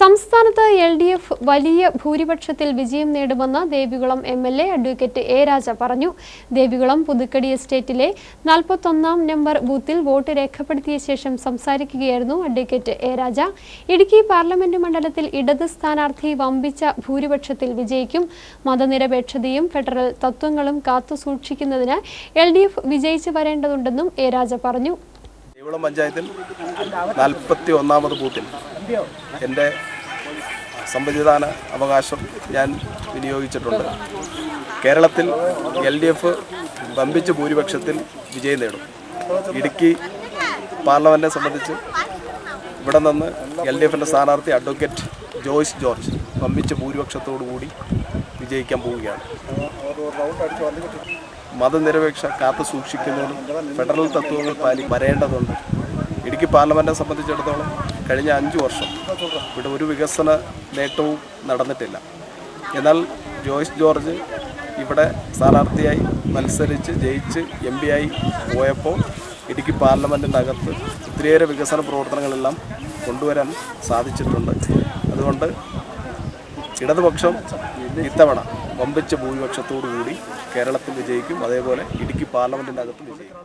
സംസ്ഥാനത്ത് L D F വലിയ ഭൂരിപക്ഷത്തിൽ വിജയം നേടുമെന്ന് Devikulam M L A advocate A Raja പറഞ്ഞു. ദേവികുളം പുതുക്കടി എസ്റ്റേറ്റിലെ നാൽപ്പത്തൊന്നാം നമ്പർ ബൂത്തിൽ വോട്ട് രേഖപ്പെടുത്തിയ ശേഷം സംസാരിക്കുകയായിരുന്നു advocate A Raja. Idukki parliament മണ്ഡലത്തിൽ ഇടത് സ്ഥാനാർത്ഥി വമ്പിച്ച ഭൂരിപക്ഷത്തിൽ വിജയിക്കും. മതനിരപേക്ഷതയും ഫെഡറൽ തത്വങ്ങളും കാത്തുസൂക്ഷിക്കുന്നതിന് എൽ ഡി എഫ് വിജയിച്ചു വരേണ്ടതുണ്ടെന്നും എ രാജ പറഞ്ഞു. ദേവികുളം പഞ്ചായത്തിൽ നാൽപ്പത്തി ഒന്നാമത് ബൂത്തിൽ എന്റെ സമ്മതിദാന അവകാശം ഞാൻ വിനിയോഗിച്ചിട്ടുണ്ട്. കേരളത്തിൽ എൽ ഡി എഫ് വമ്പിച്ച ഭൂരിപക്ഷത്തിൽ വിജയം നേടും. ഇടുക്കി പാർലമെന്റിനെ സംബന്ധിച്ച് ഇവിടെ നിന്ന് എൽ ഡി എഫിന്റെ സ്ഥാനാർത്ഥി അഡ്വക്കേറ്റ് ജോയ്സ് ജോർജ് വമ്പിച്ച ഭൂരിപക്ഷത്തോടു കൂടി വിജയിക്കാൻ പോവുകയാണ്. മതനിരപേക്ഷ കാത്തു സൂക്ഷിക്കുന്നതിനും ഫെഡറൽ തത്വങ്ങൾ പാലി വരേണ്ടതുണ്ട്. ഇടുക്കി പാർലമെന്റിനെ സംബന്ധിച്ചിടത്തോളം കഴിഞ്ഞ അഞ്ച് വർഷം ഇവിടെ ഒരു വികസന നേട്ടവും നടന്നിട്ടില്ല. എന്നാൽ ജോയിസ് ജോർജ് ഇവിടെ സ്ഥാനാർത്ഥിയായി മത്സരിച്ച് ജയിച്ച് എം പി ആയി പോയപ്പോൾ ഇടുക്കി പാർലമെന്റിന്റെ അകത്ത് ഒത്തിരിയേറെ വികസന പ്രവർത്തനങ്ങളെല്ലാം കൊണ്ടുവരാൻ സാധിച്ചിട്ടുണ്ട്. അതുകൊണ്ട് ഇടതുപക്ഷം ഇത്തവണ വമ്പിച്ച ഭൂരിപക്ഷത്തോടു കൂടി കേരളത്തിൽ വിജയിക്കും. അതേപോലെ ഇടുക്കി പാർലമെന്റിന്റെ അകത്ത് വിജയിക്കും.